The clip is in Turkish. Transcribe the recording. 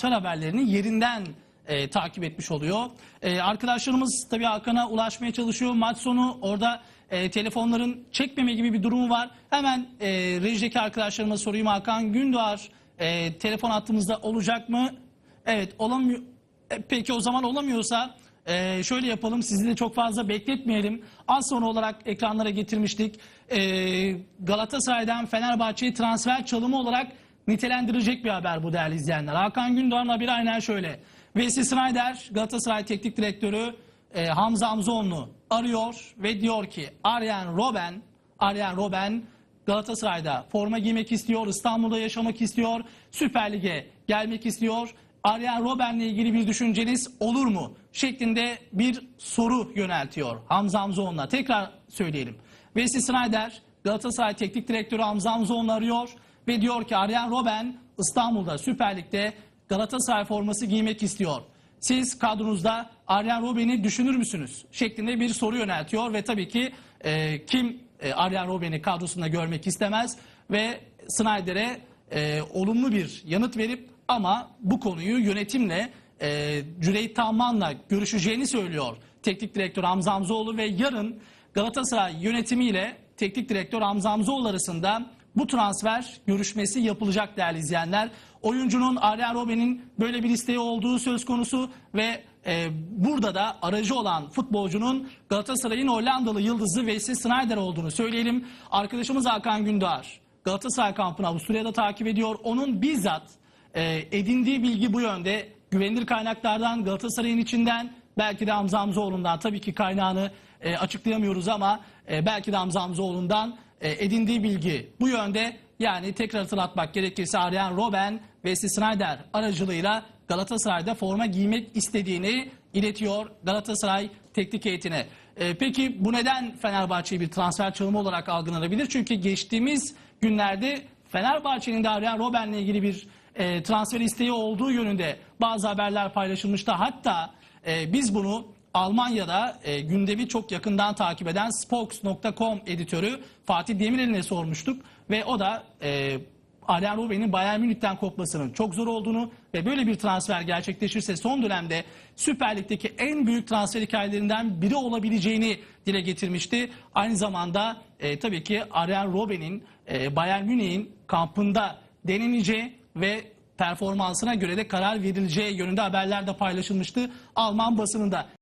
transfer haberlerini yerinden e, takip etmiş oluyor. E, arkadaşlarımız tabii Hakan'a ulaşmaya çalışıyor. Maç sonu orada e, telefonların çekmeme gibi bir durumu var. Hemen e, rejideki arkadaşlarıma sorayım. Hakan Gündoğar e, telefon hattımızda olacak mı? Evet olamıyor. E, peki o zaman olamıyorsa e, şöyle yapalım sizi de çok fazla bekletmeyelim. Az sonra olarak ekranlara getirmiştik. E, Galatasaray'dan Fenerbahçe'ye transfer çalımı olarak nitelendirecek bir haber bu değerli izleyenler. Hakan Gündoğan'ın haberi aynen şöyle. Wesley Snyder Galatasaray Teknik Direktörü e, Hamza Hamzoğlu arıyor ve diyor ki Arjen Robben Arjen Robben Galatasaray'da forma giymek istiyor, İstanbul'da yaşamak istiyor, Süper Lig'e gelmek istiyor. Arjen Robben'le ilgili bir düşünceniz olur mu? Şeklinde bir soru yöneltiyor Hamza Hamzoğlu'na. Tekrar söyleyelim. Wesley Snyder Galatasaray Teknik Direktörü Hamza Hamzoğlu'nu arıyor ve diyor ki Arjen Robben İstanbul'da Süper Lig'de Galatasaray forması giymek istiyor. Siz kadronuzda Arjen Robben'i düşünür müsünüz? Şeklinde bir soru yöneltiyor ve tabii ki e, kim e, Arjen Robben'i kadrosunda görmek istemez ve Snyder'e e, olumlu bir yanıt verip ama bu konuyu yönetimle e, Cüneyt Tahman'la görüşeceğini söylüyor teknik direktör Hamza Hamzoğlu ve yarın Galatasaray yönetimiyle teknik direktör Hamza Hamzoğlu arasında bu transfer görüşmesi yapılacak değerli izleyenler. Oyuncunun Arjen Robben'in böyle bir isteği olduğu söz konusu ve e, burada da aracı olan futbolcunun Galatasaray'ın Hollandalı yıldızı Wesley Sneijder olduğunu söyleyelim. Arkadaşımız Hakan Gündoğar Galatasaray kampını Avusturya'da takip ediyor. Onun bizzat e, edindiği bilgi bu yönde. Güvenilir kaynaklardan Galatasaray'ın içinden belki de Hamza Hamzoğlu'ndan tabii ki kaynağını e, açıklayamıyoruz ama e, belki de Hamza Hamzoğlu'ndan e, edindiği bilgi bu yönde. Yani tekrar hatırlatmak gerekirse Arjen Robben ve Sneijder aracılığıyla Galatasaray'da forma giymek istediğini iletiyor Galatasaray teknik heyetine. E, peki bu neden Fenerbahçe'yi bir transfer çalımı olarak algılanabilir? Çünkü geçtiğimiz günlerde Fenerbahçe'nin de Arjen Robben'le ilgili bir e, transfer isteği olduğu yönünde bazı haberler paylaşılmıştı. Hatta e, biz bunu Almanya'da e, gündemi çok yakından takip eden Spokes.com editörü Fatih Demirel'ine sormuştuk ve o da e, Arjen Robben'in Bayern Münih'ten kopmasının çok zor olduğunu ve böyle bir transfer gerçekleşirse son dönemde Süper Lig'deki en büyük transfer hikayelerinden biri olabileceğini dile getirmişti. Aynı zamanda e, tabii ki Arjen Robben'in e, Bayern Münih'in kampında deneneceği ve performansına göre de karar verileceği yönünde haberler de paylaşılmıştı Alman basınında.